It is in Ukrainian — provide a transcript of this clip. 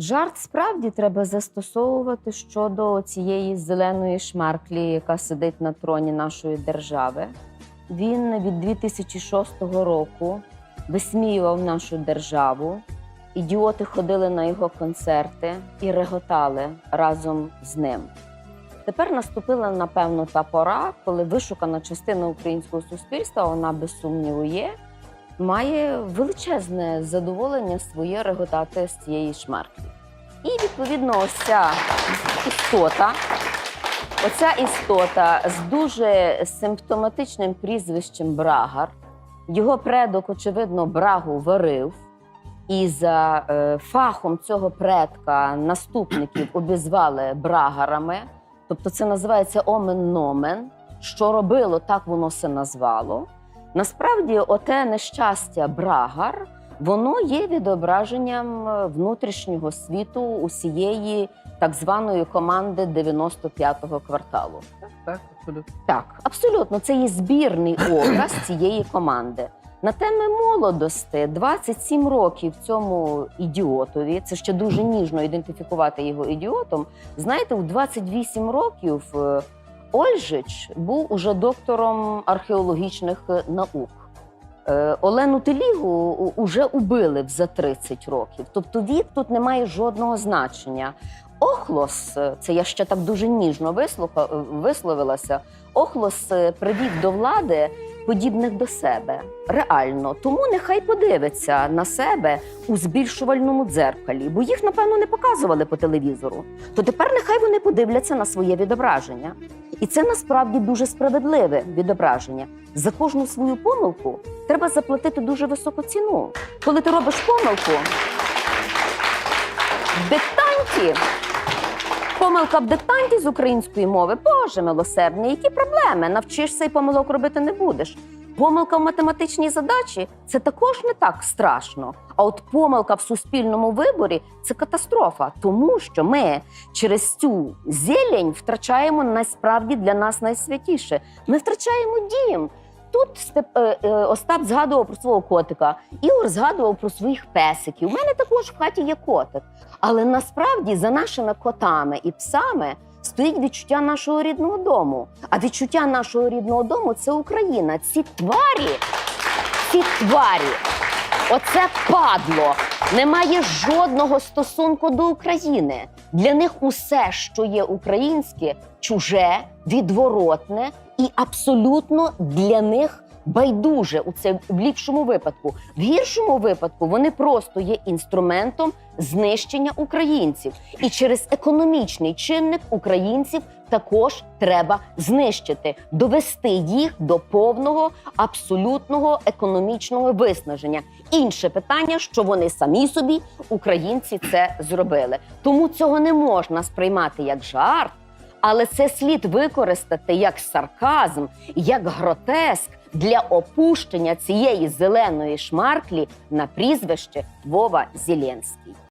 Жарт справді треба застосовувати щодо цієї зеленої шмарклі, яка сидить на троні нашої держави. Він від 2006 року висміював нашу державу. Ідіоти ходили на його концерти і реготали разом з ним. Тепер наступила, напевно, та пора, коли вишукана частина українського суспільства, вона без сумніву є, має величезне задоволення своє реготати з цієї шмарклі. І відповідно, ось істота, оця істота з дуже симптоматичним прізвищем Брагар. Його предок, очевидно, брагу варив, і за е, фахом цього предка наступників обізвали брагарами. Тобто це називається омен-номен. Що робило, так воно се назвало. Насправді, оте нещастя Брагар, воно є відображенням е, внутрішнього світу усієї так званої команди 95-го кварталу. Так, абсолютно. Так, абсолютно, це є збірний образ цієї команди. На теми молодості 27 років цьому ідіотові. Це ще дуже ніжно ідентифікувати його ідіотом. Знаєте, у 28 років е, Ольжич був уже доктором археологічних е, наук. Е, Олену Телігу вже убили за 30 років. Тобто вік тут не має жодного значення. Охлос, е, це я ще так дуже ніжно висловилася. Охлос привів до влади подібних до себе. Реально. Тому нехай подивиться на себе у збільшувальному дзеркалі, бо їх, напевно, не показували по телевізору. То тепер нехай вони подивляться на своє відображення. І це насправді дуже справедливе відображення. За кожну свою помилку треба заплатити дуже високу ціну. Коли ти робиш помилку, диктанті. Помилка в диктанті з української мови, Боже милосердний, які проблеми? Навчишся і помилок робити не будеш. Помилка в математичній задачі це також не так страшно. А от помилка в суспільному виборі це катастрофа, тому що ми через цю зелень втрачаємо насправді для нас найсвятіше. Ми втрачаємо дім. Тут Степ- е, е, Остап згадував про свого котика, Ігор згадував про своїх песиків. У мене також в хаті є котик. Але насправді за нашими котами і псами стоїть відчуття нашого рідного дому. А відчуття нашого рідного дому це Україна. Ці тварі, ці тварі, оце падло не має жодного стосунку до України. Для них усе, що є українське, чуже, відворотне і абсолютно для них байдуже у це в ліпшому випадку. В гіршому випадку вони просто є інструментом знищення українців. І через економічний чинник українців також треба знищити, довести їх до повного абсолютного економічного виснаження. Інше питання, що вони самі собі, українці, це зробили. Тому цього не можна сприймати як жарт. Але це слід використати як сарказм, як гротеск для опущення цієї зеленої шмарклі на прізвище Вова Зеленський.